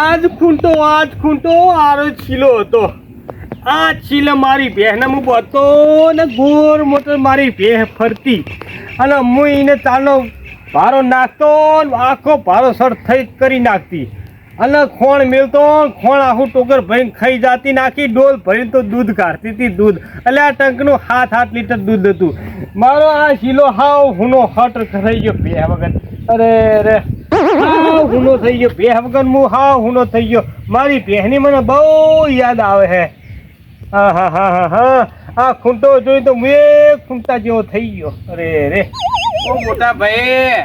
આજ ખૂંટો આજ ખૂંટો, આરો છીલો હતો. આ છીલ મારી બહેન હું બતો ને ગોર મોટર મારી ભેહ ફરતી. અને હું એને ચાલનો ભારો નાખતો આખો ભારો સર થઈ કરી નાખતી. અને ખોણ મેળતો ખોણ આખું ટોકર ભરીને ખાઈ જાતી, નાખી ડોલ ભરીને તો દૂધ કાઢતી હતી દૂધ. એટલે આ ટંકનું સાત આઠ લીટર દૂધ હતું. મારો આ શીલો હાવ હુનો હટ થઈ ગયો બે વગર અરે રે. હાવ હુનો થઈ ગયો. બે વગર હું હાવ હુનો થઈ ગયો. મારી બહેની મને બહુ યાદ આવે છે હા હા હા હા આ ખૂંટો જોઈ તો મે ખૂંટા જેવો થઈ ગયો. અરે રે ઓ મોટા ભાઈ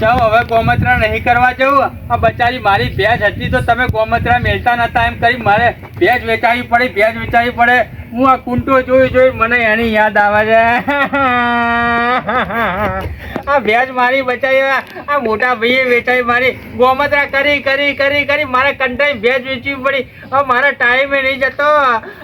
ચાલ હવે ગોમત્રા નહીં કરવા જવું. આ બચારી મારી ભેંસ હતી તો તમે ગોમત્રા મેળતા નતા એમ કરી મારે ભેંસ વેચાવી પડે, ભેજ વેચાવી પડે. હું આ કુંટો જોઈ જોઈ મને એની યાદ આવે છે. આ ભેજ મારી બચાવી, આ મોટા ભાઈએ વેચાવી મારી. ગોમતરા કરી કરી કરી કરી મારે કંટાઈ ભેજ વેચવી પડી. હવે મારા ટાઈમે નહીં જતો.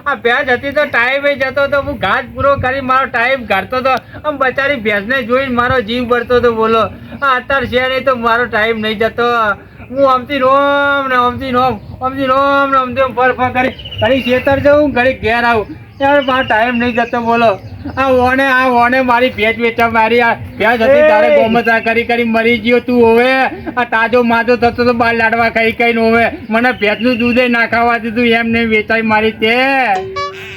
આ ભેંસ હતી તો ટાઈમે જતો તો હું ઘાસ પૂરો કરી મારો ટાઈમ કાઢતો તો. આમ બચારી ભેજને જોઈને મારો જીવ બળતો હતો બોલો. આ અત્યારે છે નહીં તો મારો ટાઈમ નહીં જતો. હું આમથી રોમ ને આમથી રોમ આમથી રોમ ને આમથી ફર ફર કરી ઘડી ખેતર જવું ઘડી ઘેર આવું. યાર મારો ટાઈમ નહીં જતો બોલો. આ ઓને આ ઓને મારી ભેજ વેચા મારી આ ભેજ હતી તારે! ગોમતા કરી કરી મરી ગયો તું હોવે. આ તાજો માજો થતો તો બાર લાડવા ખાઈ ખાઈને હોવે. મને ભેજનું દૂધે ના ખાવા દીધું એમ નહીં વેચાઈ મારી તે.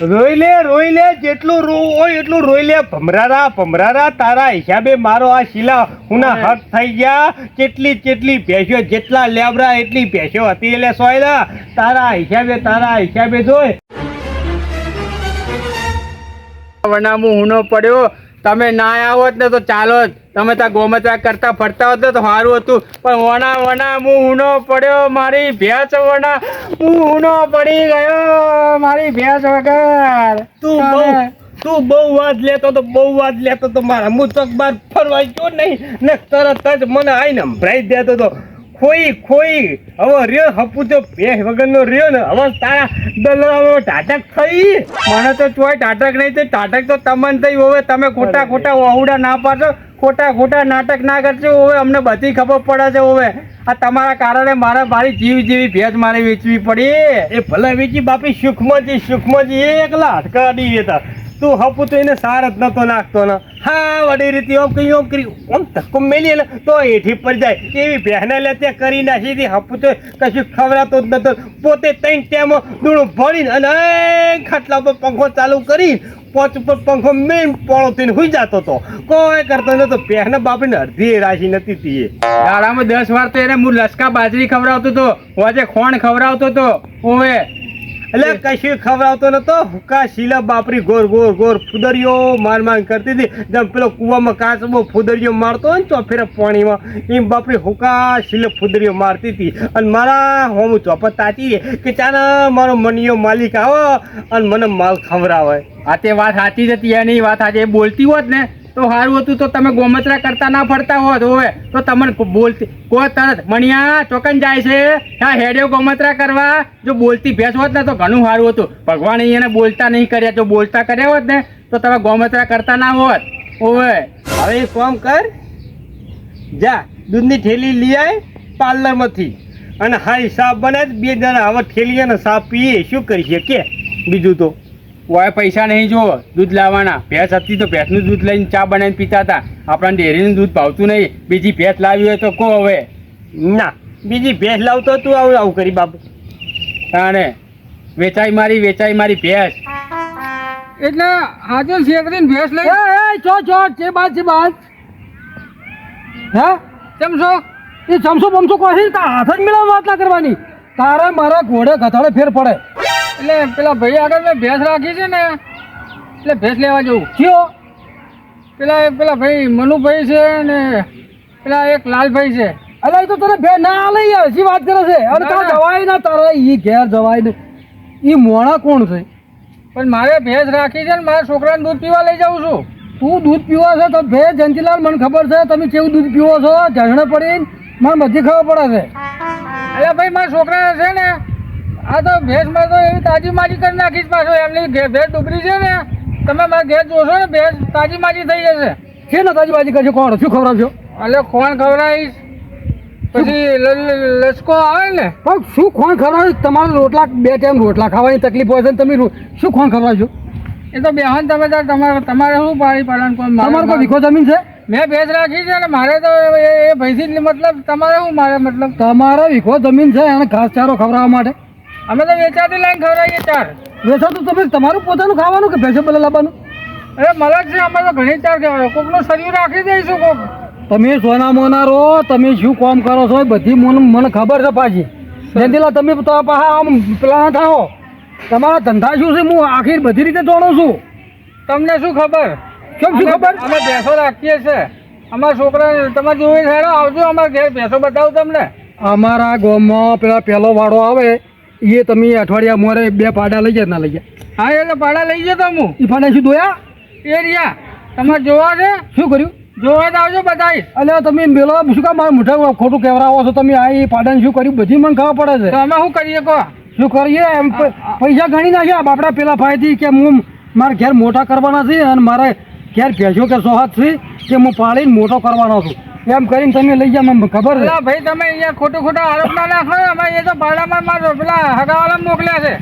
રોઈ લે રોઈ લે જેટલું રોવું હોય એટલું રોઈ લે ભમરારા ભમરારા તારા હિસાબે મારો આ શિલા હુના હક થઈ ગયા. કેટલી કેટલી ભેંસો જેટલા લેબરા એટલી ભેંસો હતી. એટલે સોયલા તારા હિસાબે તારા હિસાબે જોઈ વનામું હુનો પડ્યો. તમે ના આવોત ને તો ચાલો જ. તમે ત્યાં ગોમત્રા કરતા ફરતા હોત ને તો સારું હતું. પણ વણા વણા હું ઊનો પડ્યો મારી ભેંસ વણા હું ઊનો પડી ગયો મારી ભેંસ વગર. તું બહુ તું બહુ વાત લેતો તો બહુ વાત લેતો તો મારા હું તો બાર ફરવા ગયો નહીં. ને તરત જ મને આઈને ભરાઈ દેતો તો ખોઈ ખોઈ. હવે રહ્યો હપુતો ભેંસ વગરનો રહ્યો ને. હવે તારા દલાલો ટાટક થઈ. મને તો ચોય ટાટક નહીં તે ટાટક તો તમને થઈ. હવે તમે ખોટા ખોટા વહુડા ના પાડો ખોટા ખોટા નાટક ના કરશો. હવે અમને બધી ખબર પડે છે હવે. આ તમારા કારણે મારે મારી જીવ જેવી ભેંસ મારે વેચવી પડી. એ ભલે વેચી, બાપી સુખમજી સુખમજી એકલા હટકાડી હતા તું હપુ તો એને સાર જ નતો નાખતો ને હા, વડી રીતે ઓમ કરી ઓમ કરી. ઓમ ધક્કો મેલી ને તો એઠી પર જાય. એવી બહેને લે ત્યાં કરી નાખી હતી. હપુ તો કશું ખવડાતો જ નતો. પોતે ત્રણ ટેમો દૂણું ભરીને અને ખાટલા ઉપર પંખો ચાલુ કરી, પોચ ઉપર પંખો મેન પોળો થઈને હુઈ જતો હતો. કોઈ કરતો નતો. પહેને બાપીને અડધી રાશી નથી તી એ. દાડામાં દસ વાર તો એને હું લસકા બાજરી ખવડાવતો હતો. હોજે ખોણ ખવડાવતો હતો. ઓવે એટલે કશું ખવડાવતો નતો. હુકા શીલા બાપરી ગોર ગોર ગોર ફુદરીઓ માર માર કરતી હતી. જેમ પેલો કૂવામાં કાચબો ફુદરીઓ મારતો હોય ને ચોફેરા પાણીમાં. એમ બાપરી હુકા શીલે ફુદરીઓ મારતી હતી. અને મારા હોમ ચોપત તાચી કે ચાના મારો મનીયો માલિક આવો અને મને માલ ખવડાવે. આ તે વાત સાચી જ હતી એની વાત આજે બોલતી હોત ને તો સારું હતું તો તમે ગોમત્રા કરતા ના ફરતા હોત, હવે. તો તમને બોલતી કો તરત, મણિયા, ચોકન જાય છે. હા, હેડ્યો ગોમત્રા કરવા. જો બોલતી ભેંસ હોત ને તો ઘણું સારું હતું. ભગવાન એને બોલતા નહીં કર્યા. જો બોલતા કર્યા હોત ને, તો તમે ગોમત્રા કરતા ના હોત. ઓવે હવે એક કર. જા, દૂધની થેલી લઈ આય પાર્લરમાંથી. અને હા સાપ બનાય બે જણા હવે થેલી અને સાપ પીએ. શું કરીએ? કે? બીજું તો? ઓય પૈસા નહીં જુઓ દૂધ લાવવાના. ભેંસ હતી તો ભેંસનું દૂધ લઈને ચા બનાવીને પીતા હતા આપણા ડેરીનું દૂધ ભાવતું નહીં. બીજી ભેંસ લાવી હોય તો કહો હવે? ના બીજી ભેંસ લાવતો તું આવું આવું કરી બાપુ. તાણે વેચાઈ મારી વેચાઈ મારી ભેંસ. એટલે હાજર શેકરીને ભેંસ લઈ એ છો છો જે બાદ જે બાદ હે? કેમ છો? એ જમશો બમશો કોઈ તાર હાથ જ મેળવવા વાત ના કરવાની. તારે મારા ઘોડે ગધાડે ફેર પડે. એટલે પેલા ભાઈ આગળ મેં ભેંસ રાખી છે ને એટલે ભેંસ લેવા જવું. કયો પેલા પેલા ભાઈ મનુભાઈ છે ને પેલા એક લાલભાઈ છે. અરે એ તો તને ભે ના આલે યાર શી વાત કરે છે? અને તો જવાય ના તારે ઈ ઘેર જવાય ને. ઈ મોણા કોણ છે? પણ મારે ભેંસ રાખી છે ને મારા છોકરાને દૂધ પીવા લઈ જાઉં છું. તું દૂધ પીવા છે તો ભે જંતીલાલ મને ખબર છે તમે કેવું દૂધ પીવો છો? ઝરણે પડીને. મને બધી ખબર પડે છે. અરે ભાઈ મારા છોકરા છે ને આ તો ભેંસમાં તો એવી તાજી માજી કરી નાખીશ પાછો. એમની ભેંસ ડુબરી છે ને તમે મારા ઘેર જોશો ને ભેંસ તાજી માજી થઈ જશે. છે ને તાજી માજી કરશે? કોણ? શું ખવડાવશો? એટલે કોણ ખવડાવીશ. પછી લસકો આવે ને. પણ શું ખોણ ખવડાવ તમારે રોટલા બે ટાઈમ રોટલા ખાવાની તકલીફ હોય છે ને તમે શું ખોણ ખવડાવશો? એ તો બેહન તમે તમારે તમારે શું પાડી પાડવાનું કોણ મારે- તમારે કોઈ વિખો જમીન છે? મેં ભેજ રાખી છે અને મારે તો એ ભેંસી મતલબ તમારે શું મારે મતલબ? તમારે વિખો જમીન છે એને ઘાસચારો ખવડાવવા માટે. અમે તો વેચાતી લાઈન ખવડાવીએ ચાર. વેચો તો તમે તમારું પોતાનું ખાવાનું કે ભેંસો પેલા લાવવાનું? અરે મલક છે અમે તો ઘણી ચાર કહેવાય. કોકનું શરીર રાખી દઈશું કોક. તમે સોના મોના રહો તમે શું કામ કરો છો બધી મને મને ખબર છે પાછી. જેંતીલા તમે તો પાછા આમ પેલા ના થાઓ. તમારા ધંધા શું છે હું આખી બધી રીતે જાણું છું. તમને શું ખબર? કેમ શું ખબર? અમે ભેંસો રાખીએ છીએ. અમારા છોકરા તમે જોઈ હેડો આવજો અમારે ઘેર. ભેંસો બતાવું તમને. અમારા ગામમાં પેલા પહેલો વાળો આવે એ તમે અઠવાડિયા મોરે બે પાડા લઈ જાય ના લઈ જાય હા એટલે પાડા લઈ જતો હું. એ પાડા શું દોયા એ રહ્યા. તમારે જોવા છે? શું કર્યું? જોવા તો આવજો બતાવીશ એટલે તમે મેલો શું કામ મારા મોઢા ખોટું કહેવરાવો છો? તમે આ એ પાડાને શું કર્યું? બધી મને ખબર પડે છે. અમે શું કરીએ કહો? શું કરીએ? એમ પૈસા ગણી નાખ્યા. બાપડા પેલા ફાયદી કે હું મારા ઘેર મોટા કરવાના છે અને મારે ઘેર ભેજો કે સોહાદ છે કે હું પાડીને મોટો કરવાનો છું. એમ કરીને તમે લઈ જાવ મને ખબર છે. ભાઈ તમે અહીંયા ખોટું ખોટા આરોપ ના નાખો અમે એ તો ભાડામાં મારો પેલા હગાવાલા મોકલ્યા છે.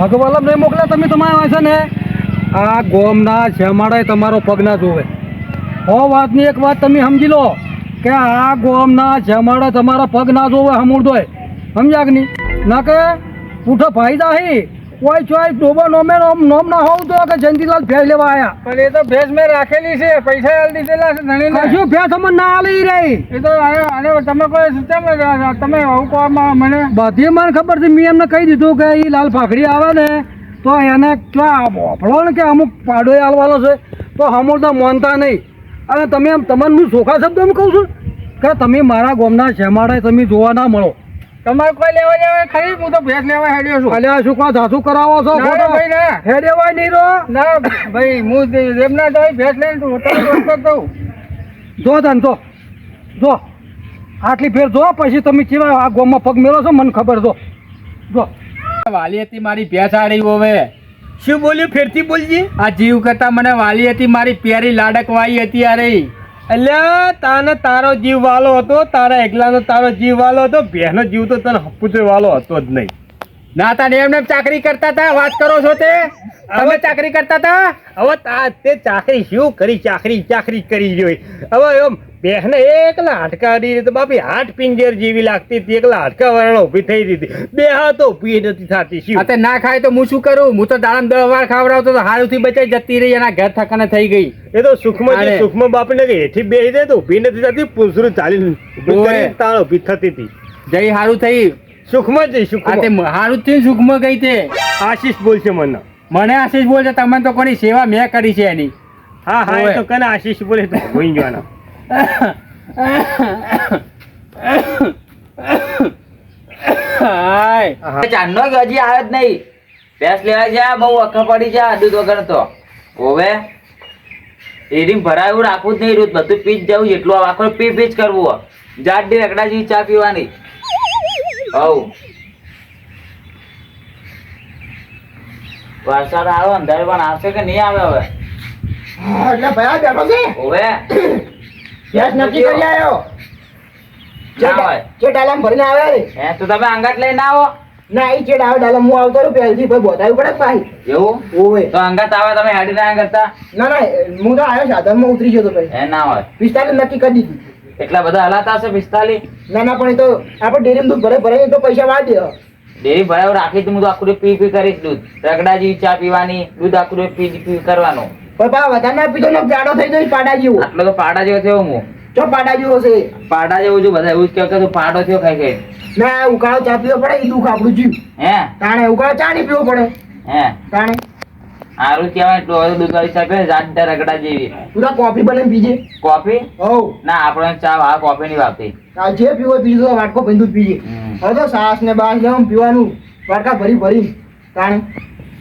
ભગવાન નહીં મોકલ્યા તમે તમારા છે ને આ ગોમના શેમાડે તમારો પગ ના જોવે. હો વાતની એક વાત તમે સમજી લો કે આ ગોમના શેમાડે તમારા પગ ના જોવે હમુરદોય સમજ્યા કે નહીં? ના કે? પૂઠો ફાયદા હી કોઈ ચોઈ ડોબો નોમે નોમ નોમ ના હોવ તો કે જયંતિલાલ ભેજ લેવા આયા. પણ એ તો ભેજ મેં રાખેલી છે પૈસા આલી દીધેલા છે ધણીને શું ભેજ અમને ના આલી રહી. એ તો આને તમે કોઈ સિસ્ટમ તમે આવું કહો મને. બધી મને ખબર છે મેં એમને કહી દીધું કે એ લાલ ફાકડી આવે ને તો એને ક્યાં બોફળો ને કે અમુક પાડો આલવાનો છે તો હમુરદા માનતા નહીં. અને તમે એમ તમને હું સોખા એમ કહું છું કે તમે મારા ગામના શેમાડે તમે જોવા ના મળો. તમારે કોઈ લેવા દેવા ખરી? હું તો ભેંસ લેવા હેડ્યો છું. અલ્યા શું કહો ધાસુ કરાવો છો? ખોટો ભાઈ, ના. હેડેવાય નહીં રો ના ભાઈ હું એમના તો ભેંસ લઈને હોટલ દોડતો દઉં જો તન જો. જો. આટલી ફેર જો પછી તમે કેવા આ ગામમાં પગ મેળો છો? મને ખબર જો. જો. વાલી હતી મારી ભેંસ આડી હવે. શું બોલ્યું? ફેરથી બોલજી? આ જીવ કરતા મને વાલી હતી મારી પ્યારી લાડકવાઈ હતી અરે. અલ્યા તાને તારો જીવ વાલો હતો, તારા એકલાનો તારો જીવ વાલો હતો બેનો જીવ તો તને હપુચો વાલો હતો જ નહીં. ના તા ને એમને ચાકરી કરતા તા વાત કરો છો તે? તમે ચાકરી કરતા તા હવે તા તે ચાકરી શું કરી? ચાકરી ચાકરી કરી જોઈ. હવે એમ બેહને એકલા હાડકારી તો બાપી હાથ પિંજર જેવી લાગતી હતી. એકલા હાડકા વરણ ઊભી થઈ હતી બે તો ઊભી નથી થતી શું? તે ના ખાય તો હું શું કરું? હું તો દાડમ દસ વાર ખાવડાવતો તો હારું થી બચાઈ જતી રહી એના ઘર થકાને થઈ ગઈ. એ તો સુખમાં જે. સુખમાં બાપને કે હેઠી બેસી દે તો ઊભી નથી થતી પૂંછડું ચાલી તાળ ઊભી થતી હતી. જઈ હારું થઈ. સુખમાં જઈ આ તે હારું થી સુખમાં ગઈ તે. આશીષ બોલશે મને. મને આશીષ બોલશે તમે તો કોની સેવા મેં કરી છે એની. હા હા એ તો કને આશીષ બોલે તો હોઈ જવાના. હાય. ચાંદનો કે હજી આવ્યો જ નહીં. ભેંસ લેવા જા બહુ અખર પડી છે આ દૂધ વગર તો. હવે એડીમ ભરાયું રાખવું જ નહીં રોજ બધું પી જ જવું જેટલું આખો પી પી જ કરવું. જાત ડી રકડા જેવી ચા પીવાની. હવ વરસાદ આવે અંધારે પણ આવશે કે નહીં આવે હવે? એટલે ભયા બેઠો છે. હવે. યસ નક્કી કરી આવ્યો જે ડાલામાં ભરીને આવે રે હે તો તમે અંગાટ લઈને આવો. ના એ ચેડ આવે હું આવતો રહ્યો પહેલથી ભાઈ બોધાવી પડે ભાઈ. એવું? ઓવે તો અંગાત આવે તમે હેડી ના કરતા ના ના હું તો આવ્યો સાધનમાં ઉતરી ગયો તો ભાઈ. હે ના હોય. પિસ્તાલીસ નક્કી કરી દીધું. એટલા બધા હલાતા હશે પિસ્તાલીસ? ના ના પણ એ તો આપણે ડેરી દૂધ ભરે ભરે તો પૈસા વાળ દે. ડેરી ભરાવ રાખી તો હું તો આખું પી પી કરીશ દૂધ. રગડાજી ચા પીવાની દૂધ આખું પી પી કરવાનું. પણ બા વધારે ના પીધો ને જાડો થઈ જાય પાડા જેવો. આટલો તો પાડા જેવો થયો હું. જો પાડા જેવો છે? પાડા જેવું જો બધા એવું જ કે તું પાડો થયો ખાઈ ખાઈ. ના ઉકાળો ચા પીવો પડે એ દુખ આપણું જીવ. હે? તાણે ઉકાળો ચા નહીં પીવો પડે. હે? તાણે? સારું કહેવાય તો દૂધ વાળી ચા જાત રગડા જેવી. પૂરા કોફી બને પીજે? કોફી ઓ ના આપણે ચા આ કોફી નહીં વાપી આ જે પીવો પીજો વાટકો ભરી દૂધ પીજે. હવે તો સાસ ને બાસ ને પીવાનું વાટકા ભરી ભરી તાણે.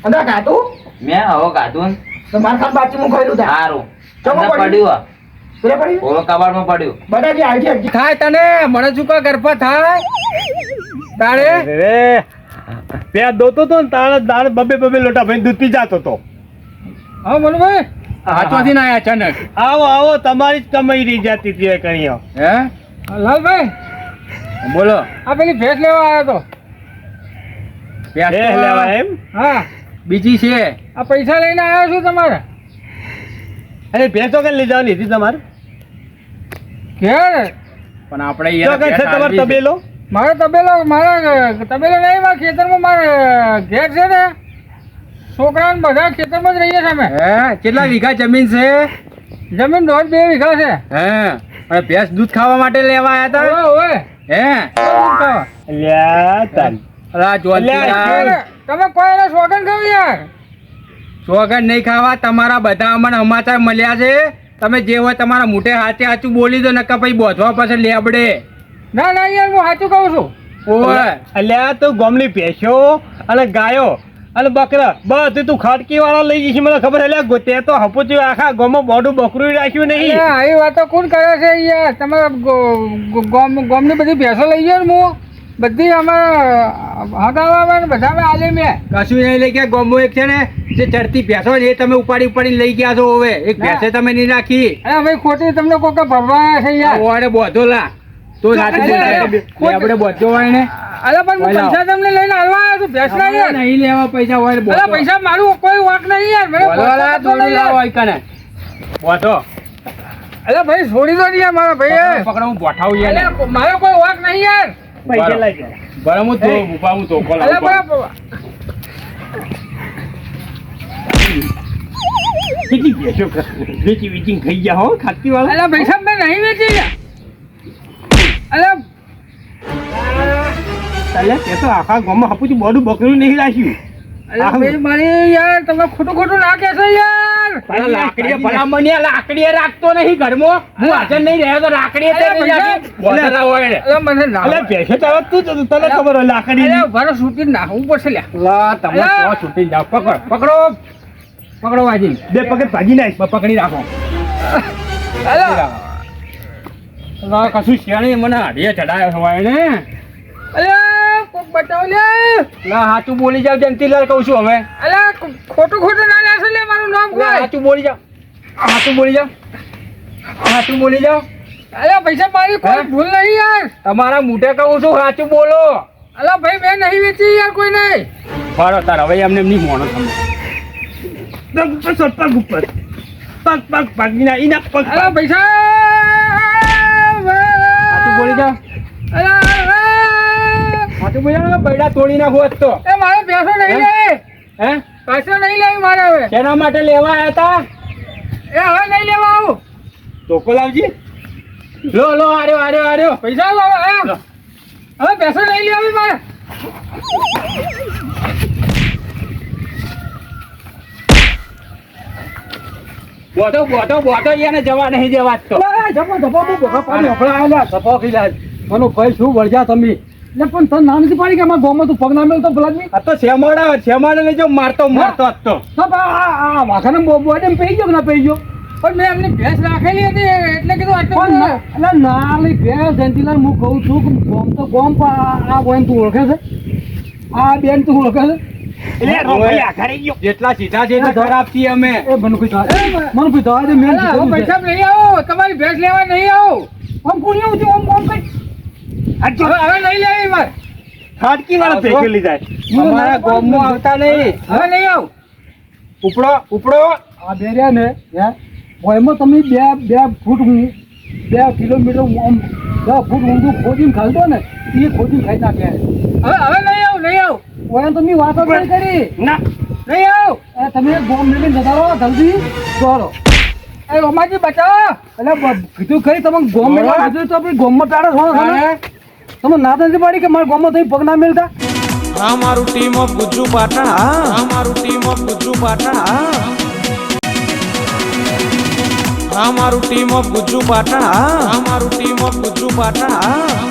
અંદર કાતું મેં હવે કાઢું તો માર ખાત બાચી હું ખાઈ થાય. સારું. ચમો પડ્યું. પડ્યું ઓલો કબાડમાં પડ્યું. બધા જે હાલજી હાલજી થાય તને મને ચૂકા ગરફા થાય? તારે રે બે દોતો તો ને દાળ બબે બબે લોટા ભાઈ દૂધ પી જાતો તો. હા મનુભાઈ? હાથમાંથી ના આયા અચાનક. આવો આવો તમારી જ કમાઈ રહી જતી હતી કણીઓ. હે? લાલભાઈ બોલો. આ પેલી ભેંસ લેવા આવ્યો તો. ભેંસ લેવા એમ? હા. બીજી છે. આ પૈસા લઈને આવ્યો છું તમારે. અરે ભેંસો કે લઈ જવાની હતી તમારે? ઘેર. પણ આપણે તમારો તબેલો? મારો તબેલો મારા તબેલો નહીં મારા ખેતરમાં મારા ઘેર છે ને. છોકરાને બધા ખેતરમાં જ રહીએ છે અમે. હે કેટલા વીઘા જમીન છે? જમીન દોઢ બે વીઘા છે. હે અને ભેંસ દૂધ ખાવા માટે લેવા આવ્યા હતા ઓય હે? દૂધ ખાવા. અલ્યા તાન અલા જોલ્યા તમે કોઈ એને સોગન ખાવ યાર? સોગન નહીં ખાવા તમારા બધા અમને સમાચાર મળ્યા છે. તમે જે હોય તમારા મોટે હાથે હાચું બોલી દો નકા પછી બોધવા પાસે લેબડે. ના ના યાર હું સાચું કહું છું. ઓય અલ્યા તો ગોમની ભેંસો અને ગાયો અને બકરા બસ તું ખાટકી વાળા લઈ જઈશ મને ખબર એટલે ગોતે તો હપુચ્યું આખા ગોમાં બોડું બકરું રાખ્યું નહીં. એ વાતો કોણ કરે છે યાર તમારા ગોમ ગોમની બધી ભેંસો લઈ ગયો ને હું બધી અમારા હગાવા ને બધા આલે મેં. કશું નહીં લઈ ગયા ગોમો એક છે ને જે ચડતી ભેંસો ને એ તમે ઉપાડી ઉપાડી લઈ ગયા છો હવે. એક ભેંસે તમે નહીં રાખી. અરે ભાઈ ખોટી તમને કોક ભરવા છે યાર ઓરે બોધો લા. તો આપણે અરે. અરે, બોધો હોય ને અરે પણ હું પૈસા તમને લઈને હાલવા આવ્યો છું ભેંસ ના યાર. નહીં લેવા પૈસા હોય અરે પૈસા મારું કોઈ વાંક નહીં યાર મને બોલા તો લાવો કને. બોતો અરે ભાઈ છોડી દો ને યાર મારા ભાઈ પકડો, હું બોઠાવું યાર. અરે મારો કોઈ વાંક નહીં યાર. પૈસા લઈ જાય બરાબર, હું તો ઊભા હું ધોકો અરે લાવું. બરાબર. ભેંસો વેચી ખાઈ ગયા હો ખાતી વાળા. અરે પૈસા મેં નહીં વેચી યાર. અરે અલ્યા તે તો આખા ગામમાં હપુચી બોડું બકરું નહીં રાખ્યું. અરે ભાઈ મારી યાર તમે ખોટું ખોટું ના કહેશો યાર. અલા, લાકડીએ ભલામણ લાકડીએ રાખતો નહીં ઘરમાં. હું હાજર નહીં રહ્યો તો લાકડીએ તે હોય ને. અરે મને ના અલ્યા ભેંસો ચાલો તું તને ખબર હોય લાકડી અરે ભરો છૂટી નાખવું પડશે લ્યા લા, તમે. તો છૂટી જાઓ. પકડો, પકડો. પકડો વાજી. બે પગે ભાજી નાખ. પકડી રાખો. અરે લા, છે નહીં મને હાડીએ ચડાયો હોય ને અરે કોક બતાવો લે. ના હાચું બોલી જાવ જંતીલાલ કહું છું હવે. અરે ખોટું ખોટું ના લેશો લે મારું નામ કહો સાચું હાચું બોલી જાવ. હાચું બોલી જાવ. હાચું બોલી જાવ. અરે પૈસા મારી કોઈ ભૂલ નહીં યાર. તમારા મોઢે કહું છું હાચું બોલો. અરે ભાઈ મેં નહીં વેચી યાર કોઈ નહીં ફાળો તાર હવે એમને એમની મોણો તમે. પગ ઉપર પગ ઉપર પગ પગ પગ ના પગ. અરે. પૈસા. બોલી જા. અરે. બોલી જાવ બૈડા તોડી નાખો તો. એ મારે પૈસો નહીં લે હે? પૈસો નહીં લેવી મારે હવે. તેના માટે લેવા આવ્યા હતા એ હવે નહીં લેવા આવું. ટોકો લાવજી. લો લો આર્યો આર્યો આર્યો પૈસા લાવો, હવે પૈસો નહીં લેવી મારે. બોટો બોટો બોટો એને જવા નહીં જવા જ તો મને ભાઈ શું વળજા તમે? એટલે પણ તને નથી પાડી કે અમારા ગામમાં તું પગ ના મેળતો ભલાદમી આ તો શેમાડા શેમાડા જો મારતો મારતો આજ તો. આ વાઘાને બોડે ગયો ના ગયો? પણ મેં એમની ભેંસ રાખેલી હતી એટલે કીધું. એટલે ના ભેંસ જયંતિલાલ હું કહું છું કે ગોમ તો ગોમ આ- આ તું ઓળખે છે? આ બેન તું જેટલા સીધા છે અમે. મનફી થવા દે પૈસા નહીં આવો તમારી ભેંસ લેવા નહીં આવો. આમ કોણ આવું છું? આમ આમ કઈ? હવે હવે નહીં લેવી મારે ખાટકી વાળા ભેંસો જાય અમારા ગામમાં આવતા નહીં. હવે નહીં આવું. ઉપડો ઉપડો. આ બે ને હે? એમાં તમે બે બે ફૂટ બે કિલોમીટર આમ બે ફૂટ ઊંધું ખોદીને ખાલતો ને એ ખોદીને ખાઈ નાખે. હવે હવે નહીં આવું નહીં આવું. ઓય તમે વાતો જ નહીં કરી. ના. નહીં આવું. એ તમે ગોમ લઈને જતા રહો જલ્દી દોડો. એ રોમાજી બચાવો. એટલે કીધું ખરી તમે ગોમ મેળવા કીધું તો આપણે ગોમમાં ટાળો છો તમે ના નથી પાડી કે મારા ગોમમાં તમે પગ ના મેળતા? અમારું ટીમ ઓફ ગુજ્જુ પાટણ. હા. અમારું ટીમ ઓફ ગુજ્જુ પાટણ. હા. અમારું ટીમ ઓફ ગુજ્જુ પાટણ. હા. અમારું ટીમ ઓફ ગુજ્જુ પાટણ. હા.